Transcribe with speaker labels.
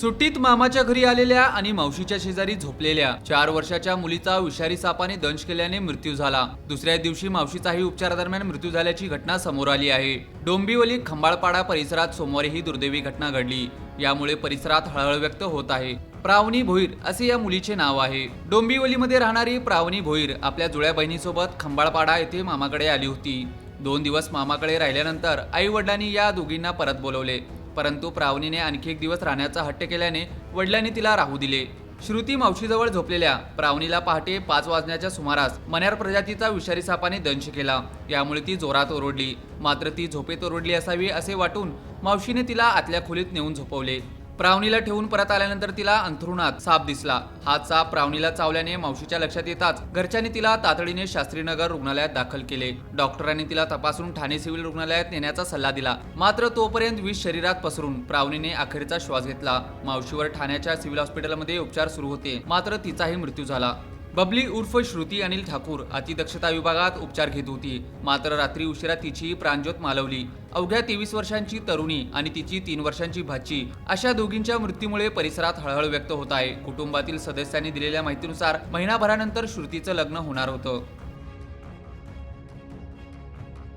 Speaker 1: सुट्टीत मामाच्या घरी आलेल्या आणि मावशीच्या शेजारी झोपलेल्या. चार वर्षाच्या मुलीचा विषारी सापाने दंश केल्याने मृत्यू झाला. दुसऱ्या दिवशी मावशीचाही उपचारादरम्यान मृत्यू झाल्याची घटना समोर आली आहे. डोंबिवली खंबाळपाडा परिसरात सोमवारी ही दुर्दैवी घटना घडली. यामुळे परिसरात हळहळ व्यक्त होत आहे. प्रावणी भोईर असे या मुलीचे नाव आहे. डोंबिवलीमध्ये राहणारी प्रावणी भोईर आपल्या जुळ्या बहिणीसोबत खंबाळपाडा येथे मामाकडे आली होती. दोन दिवस मामाकडे राहिल्यानंतर आई वडिलांनी या दोघींना परत बोलवले. परंतु प्रावणीने आणखी एक दिवस राहण्याचा हट्ट केल्याने वडिलांनी तिला राहू दिले. श्रुती मावशीजवळ झोपलेल्या प्रावणीला पहाटे पाच वाजण्याच्या सुमारास मन्यार प्रजातीचा विषारी सापाने दंश केला. यामुळे ती जोरात ओरडली. मात्र ती झोपेत ओरडली असावी असे वाटून मावशीने तिला आतल्या खोलीत नेऊन झोपवले. प्रावणीला ठेवून परत आल्यानंतर तिला अंथरुणात साप दिसला. हा साप प्रावणीला चावल्याने मावशीच्या लक्षात येताच घरच्यांनी तिला तातडीने शास्त्रीनगर रुग्णालयात दाखल केले. डॉक्टरांनी तिला तपासून ठाणे सिव्हिल रुग्णालयात नेण्याचा सल्ला दिला. मात्र तोपर्यंत विष शरीरात पसरून प्रावणीने अखेरचा श्वास घेतला. मावशीवर ठाण्याच्या सिव्हिल हॉस्पिटलमध्ये उपचार सुरू होते. मात्र तिचाही मृत्यू झाला. बबली उर्फ श्रुती अनिल ठाकूर अतिदक्षता विभागात उपचार घेत होती. मात्र रात्री उशिरा तिची प्राणज्योत मालवली. अवघ्या तेवीस वर्षांची तरुणी आणि तिची तीन वर्षांची भाची अशा दोघींच्या मृत्यूमुळे परिसरात हळहळ व्यक्त होत आहे. कुटुंबातील सदस्यांनी दिलेल्या माहितीनुसार महिनाभरानंतर श्रुतीचं लग्न होणार होतं.